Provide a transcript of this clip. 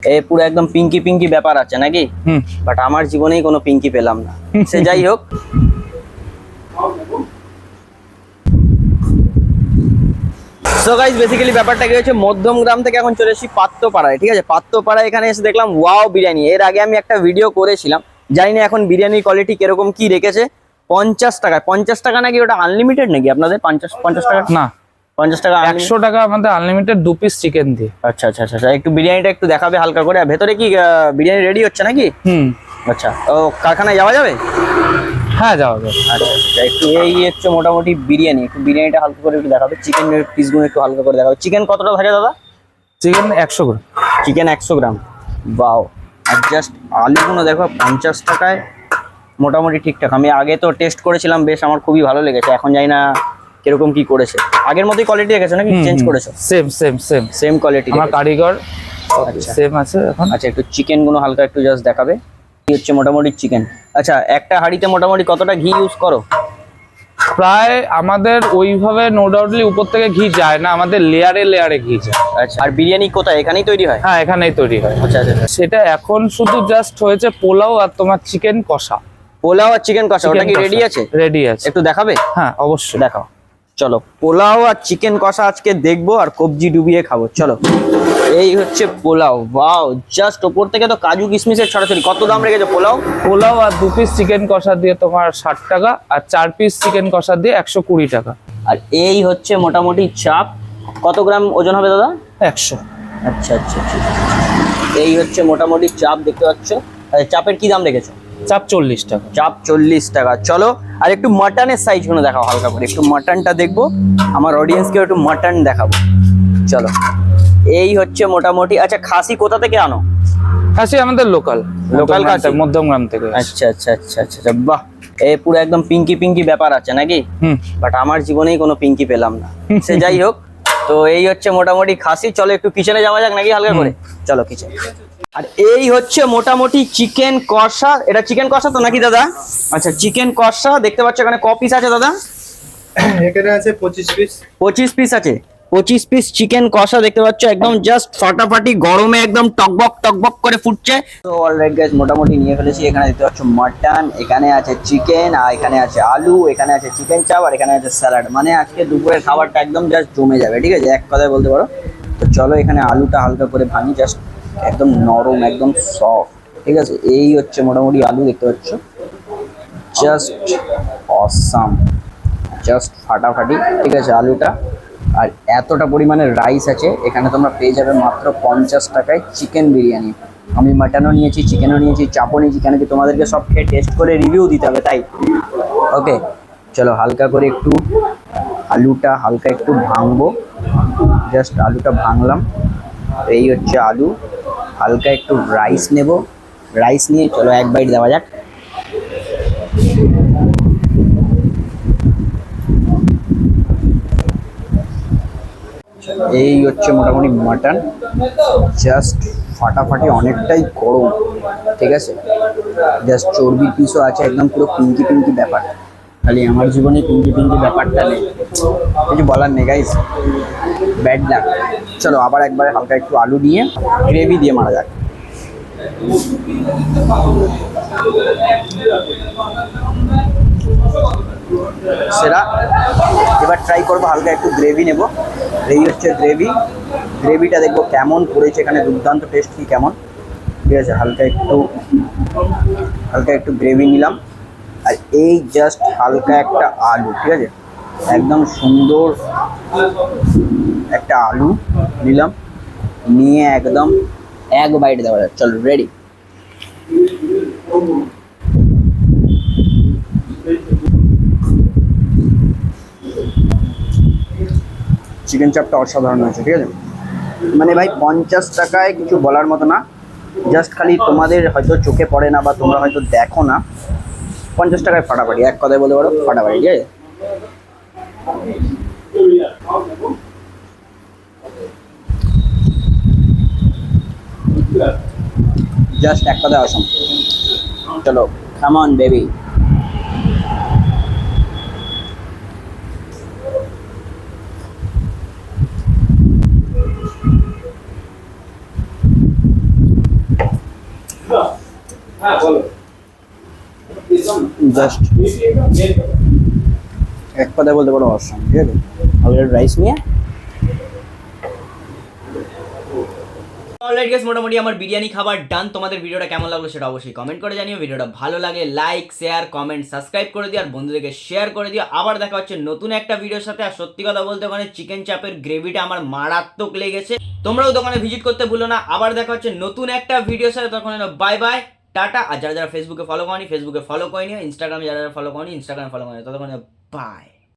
এ পুরো একদম পিঙ্কি পিঙ্কি ব্যাপার আছে নাকি? বাট আমার জীবনেই কোনো পিঙ্কি পেলাম না। সে যাই হোক। সো গাইজ বেসিক্যালি ব্যাপারটা কি হচ্ছে মধ্যমগ্রাম থেকে এখন চলে এসেছি পাত্রপাড়ায় ঠিক আছে? পাত্রপাড়ায় এখানে এসে দেখলাম ওয়াও বিরিয়ানি। এর আগে আমি একটা ভিডিও করেছিলাম। জানি না এখন বিরিয়ানির কোয়ালিটি কীরকম কি রেখেছে? পঞ্চাশ টাকায়। পঞ্চাশ টাকা নাকি ওটা আনলিমিটেড নাকি আপনাদের? পঞ্চাশ পঞ্চাশ টাকা? না। পঞ্চাশ টাকা? একশো টাকা আমাদের আনলিমিটেড দু পিস চিকেন দিয়ে। আচ্ছা আচ্ছা আচ্ছা আচ্ছা, একটু বিরিয়ানিটা একটু দেখাবে হালকা করে। আর ভেতরে কি বিরিয়ানি রেডি হচ্ছে নাকি? হুম। আচ্ছা ও কারখানায় যাওয়া যাবে? হ্যাঁ যাওয়া যাবে। আচ্ছা আচ্ছা একটু এই হচ্ছে মোটামুটি বিরিয়ানি। একটু বিরিয়ানিটা হালকা করে একটু দেখাবে। চিকেনের পিসগুলো একটু হালকা করে দেখাবে। চিকেন কতটা থাকে দাদা? চিকেন একশো গ্রাম। চিকেন একশো গ্রাম। বাও আর জাস্ট আলুগুলো দেখো পঞ্চাশ টাকায়। মোটামুটি ঠিকঠাক। আমি আগে তো টেস্ট করেছিলাম বেশ আমার খুবই ভালো লেগেছে। এখন জানি না কীরকম কি করেছে? আগের মতোই কোয়ালিটি রেখেছো নাকি? চেঞ্জ করেছ? Same same same same quality আমার কারিগর আচ্ছা। সেম আছে এখন। আচ্ছা একটু চিকেনগুলো হালকা একটু জাস্ট দেখাবে। কি হচ্ছে মোটামুটি চিকেন আচ্ছা একটা হাঁড়িতে মোটামুটি কতটা ঘি ইউজ করো? প্রায় আমাদের ওইভাবে নো ডাউটলি উপর থেকে ঘি যায় না আমাদের লেয়ারে লেয়ারে ঘি যায়। আচ্ছা আর বিরিয়ানি কোথায়? এখানেই তৈরি হয়? হ্যাঁ এখানেই তৈরি হয়। আচ্ছা আচ্ছা আচ্ছা। সেটা এখন শুধু জাস্ট হয়েছে পোলাও আর তোমার চিকেন কষা। পোলাও আর চিকেন কষা ওটা কি রেডি আছে? রেডি আছে। একটু দেখাবে? হ্যাঁ অবশ্যই। দেখাও। চলো পোলাও আর চিকেন কষা আজকে দেখব আর কবজি ডুবিয়ে খাব চলো। এই হচ্ছে পোলাও ওয়াও জাস্ট ওপর থেকে তো কাজু কিশমিশের ছড়াছড়ি কত দাম রেখেছে পোলাও? পোলাও আর দু পিস চিকেন কষা দিয়ে তোমার ষাট টাকা আর চার পিস চিকেন কষা দিয়ে একশো কুড়ি টাকা। আর এই হচ্ছে মোটামুটি চাপ কত গ্রাম ওজন হবে দাদা? একশো। আচ্ছা আচ্ছা আচ্ছা এই হচ্ছে মোটামুটি চাপ দেখতে পাচ্ছ। আর চাপের কি দাম রেখেছো? চাপ চল্লিশ টাকা। চাপ চল্লিশ টাকা। চলো আর একটু মাটনের সাইজগুলো দেখাও হালকা করে। একটু মাটনটা দেখব। আমার অডিয়েন্সকে একটু মাটন দেখাবো। চলো এই হচ্ছে মোটামুটি। আচ্ছা খাসি কোথা থেকে আনো? খাসি আমাদের লোকাল Local খাসি? মধ্যমগ্রাম থেকে। আচ্ছা আচ্ছা আচ্ছা আচ্ছা আচ্ছা। বাহ এই পুরো একদম পিঙ্কি পিঙ্কি ব্যাপার আছে নাকি? হুম। বাট আমার জীবনেই কোনো পিঙ্কি পেলাম না। সে যাই হোক তো এই হচ্ছে মোটামুটি খাসি। চলো একটু কিচেনে যাওয়া যাক নাকি হালকা করে? চলো কিচেন আর এই হচ্ছে মোটামুটি চিকেন কষা। এটা চিকেন কষা তো নাকি দাদা? আচ্ছা চিকেন কষা দেখতে পাচ্ছ এখানে ক পিস আছে দাদা? এখানে আছে পঁচিশ পিস পঁচিশ পিস আছে। পঁচিশ পিস চিকেন কষা দেখতে পাচ্ছ একদম জাস্ট ফাটাফাটি গরমে একদম টকবক টকবক করে ফুটছে। তো অলরাইট গাইস মোটামুটি নিয়ে ফেলেছি। এখানে দেখতে পাচ্ছ মাটন এখানে আছে চিকেন আর এখানে আছে আলু এখানে আছে চিকেন চাপ আর এখানে আছে স্যালাড মানে আজকে দুপুরের খাবারটা একদম জাস্ট জমে যাবে ঠিক আছে? এক কথায় বলতে পারো। তো চলো এখানে আলুটা হালকা করে ভাঙি জাস্ট একদম নরম, একদম সফট ঠিক আছে? এই হচ্ছে মোটামুটি আলু, দেখতে পাচ্ছ? জাস্ট অসাম জাস্ট ফাটাফাটি, ঠিক আছে আলুটা? আর এতটা পরিমাণে রাইস আছে, এখানে তোমরা পেয়ে যাবে মাত্র পঞ্চাশ টাকায় চিকেন বিরিয়ানি। আমি মাটনও নিয়েছি চিকেনও নিয়েছি, চাপও নিয়েছি, কেন কি তোমাদেরকে সব খেয়ে টেস্ট করে রিভিউ দিতে হবে, তাই? ওকে চলো হালকা করে একটু আলুটা হালকা একটু ভাঙবো। জাস্ট আলুটা ভাঙলাম। এই হচ্ছে আলু। হালকা একটু রাইস নেব। রাইস নিয়ে চলো এক বাইট দেওয়া যাক। এই হচ্ছে মোটামুটি মাটন জাস্ট ফাটাফাটি অনেকটাই গরম, ঠিক আছে? জাস্ট চর্বির পিসও আছে, একদম পুরো পিঙ্কি পিঙ্কি ব্যাপার। খালি আমার জীবনে পিঙ্কি পিঙ্কি ব্যাপারটা নেই। কিছু বলার নেই গাইস ব্যাড লাক চলো, আবার একবার হালকা একটু আলু নিয়ে গ্রেভি দিয়ে মারা যাক। সেরা। এবার ট্রাই করব, হালকা একটু গ্রেভি নেব। এই হচ্ছে গ্রেভি গ্রেভিটা দেখব কেমন করেছে, এখানে দুর্দান্ত টেস্ট কি কেমন। ঠিক আছে, হালকা একটু হালকা একটু গ্রেভি নিলাম। এই জাস্ট হালকা একটা আলু, ঠিক আছে? একদম সুন্দর একটা আলু নিলাম, নিয়ে একদম এক বাইট দেওয়া যায় চলো রেডি চিকেন চাপটা অসাধারণ হয়েছে, ঠিক আছে? মানে ভাই, পঞ্চাশ টাকায় কিছু বলার মতো না জাস্ট খালি তোমাদের হয়তো চোখে পড়ে না বা তোমরা হয়তো দেখো না পঞ্চাশ টাকায় ফাটাফাটি, এক কথায় বলতে পারো ফাটাফাটি, ঠিক আছে? জাস্ট এক কথায় অসম চলো কামন বেবি জাস্ট এক কথায় বলতে পারো অসম ঠিক আছে? আমাদের রাইস নিয়ে অলরাইট গেস মোটামুটি আমার বিরিয়ানি খাবার ডান তোমাদের ভিডিওটা কেমন লাগল সেটা অবশ্যই কমেন্ট করে জানিও। ভিডিওটা ভালো লাগে লাইক শেয়ার কমেন্ট সাবস্ক্রাইব করে দিও আর বন্ধুদেরকে শেয়ার করে দিও। আবার দেখা হচ্ছে নতুন একটা ভিডিওর সাথে। আর সত্যি কথা বলতে ওখানে চিকেন চাপের গ্রেভিটা আমার মারাত্মক লেগেছে। তোমরাও দোকানে ভিজিট করতে ভুলো না। আবার দেখা হচ্ছে নতুন একটা ভিডিওর সাথে। তখন বাই বাই টাটা। আর যারা যারা ফেসবুকে ফলো করেনি ফেসবুকে ফলো করে নিও ইনস্টাগ্রামে যারা যারা ফলো করেনি ইনস্টাগ্রামে ফলো করেনি ততক্ষণ বাই